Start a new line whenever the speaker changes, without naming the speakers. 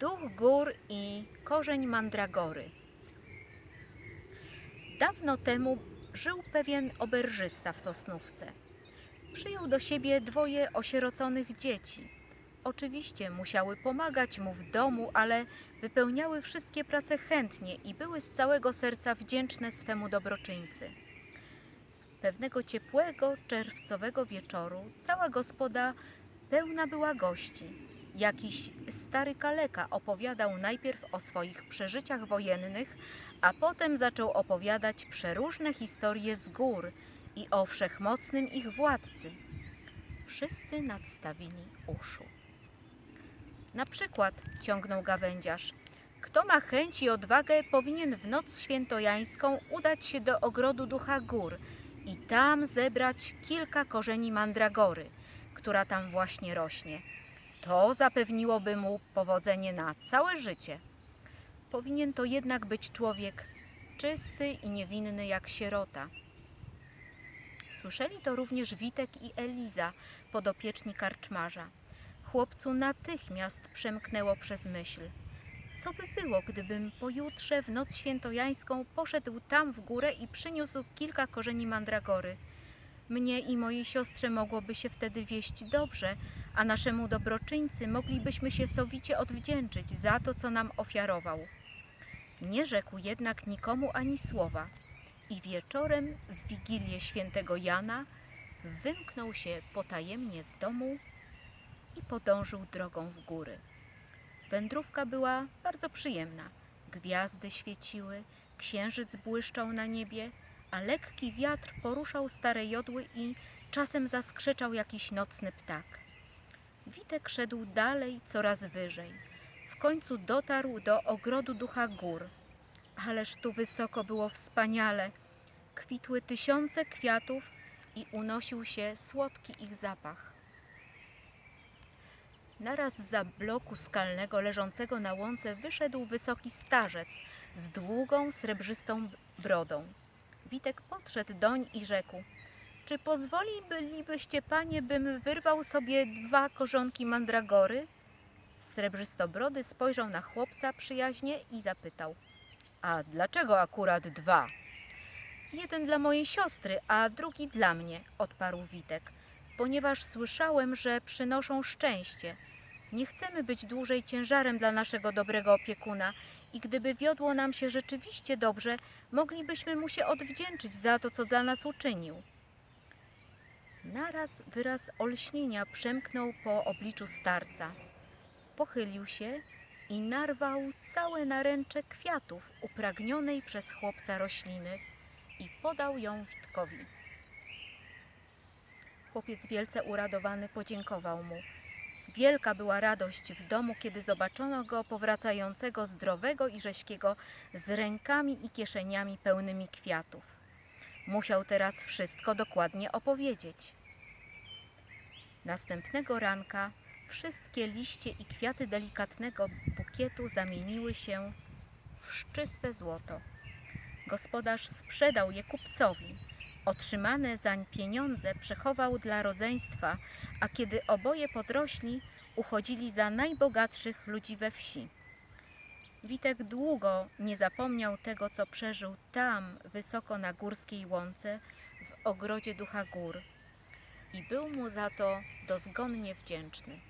Duch gór i korzeń mandragory. Dawno temu żył pewien oberżysta w Sosnówce. Przyjął do siebie dwoje osieroconych dzieci. Oczywiście musiały pomagać mu w domu, ale wypełniały wszystkie prace chętnie i były z całego serca wdzięczne swemu dobroczyńcy. Pewnego ciepłego, czerwcowego wieczoru cała gospoda pełna była gości. Jakiś stary kaleka opowiadał najpierw o swoich przeżyciach wojennych, a potem zaczął opowiadać przeróżne historie z gór i o wszechmocnym ich władcy. Wszyscy nadstawili uszu. Na przykład, ciągnął gawędziarz, kto ma chęć i odwagę, powinien w noc świętojańską udać się do ogrodu ducha gór i tam zebrać kilka korzeni mandragory, która tam właśnie rośnie. To zapewniłoby mu powodzenie na całe życie. Powinien to jednak być człowiek czysty i niewinny jak sierota. Słyszeli to również Witek i Eliza, podopieczni karczmarza. Chłopcu natychmiast przemknęło przez myśl. Co by było, gdybym pojutrze w noc świętojańską poszedł tam w górę i przyniósł kilka korzeni mandragory? Mnie i mojej siostrze mogłoby się wtedy wieść dobrze, a naszemu dobroczyńcy moglibyśmy się sowicie odwdzięczyć za to, co nam ofiarował. Nie rzekł jednak nikomu ani słowa i wieczorem w Wigilię świętego Jana wymknął się potajemnie z domu i podążył drogą w góry. Wędrówka była bardzo przyjemna. Gwiazdy świeciły, księżyc błyszczał na niebie, a lekki wiatr poruszał stare jodły i czasem zaskrzeczał jakiś nocny ptak. Witek szedł dalej, coraz wyżej. W końcu dotarł do ogrodu ducha gór. Ależ tu wysoko było wspaniale. Kwitły tysiące kwiatów i unosił się słodki ich zapach. Naraz za bloku skalnego leżącego na łące wyszedł wysoki starzec z długą, srebrzystą brodą. Witek podszedł doń i rzekł: Czy pozwolibylibyście, panie, bym wyrwał sobie dwa korzonki mandragory? Srebrzystobrody spojrzał na chłopca przyjaźnie i zapytał: A dlaczego akurat dwa? Jeden dla mojej siostry, a drugi dla mnie, odparł Witek, ponieważ słyszałem, że przynoszą szczęście. Nie chcemy być dłużej ciężarem dla naszego dobrego opiekuna i gdyby wiodło nam się rzeczywiście dobrze, moglibyśmy mu się odwdzięczyć za to, co dla nas uczynił. Naraz wyraz olśnienia przemknął po obliczu starca. Pochylił się i narwał całe naręcze kwiatów upragnionej przez chłopca rośliny i podał ją Witkowi. Chłopiec wielce uradowany podziękował mu. Wielka była radość w domu, kiedy zobaczono go powracającego zdrowego i rześkiego z rękami i kieszeniami pełnymi kwiatów. Musiał teraz wszystko dokładnie opowiedzieć. Następnego ranka wszystkie liście i kwiaty delikatnego bukietu zamieniły się w czyste złoto. Gospodarz sprzedał je kupcowi. Otrzymane zań pieniądze przechował dla rodzeństwa, a kiedy oboje podrośli, uchodzili za najbogatszych ludzi we wsi. Witek długo nie zapomniał tego, co przeżył tam, wysoko na górskiej łące, w ogrodzie ducha gór i był mu za to dozgonnie wdzięczny.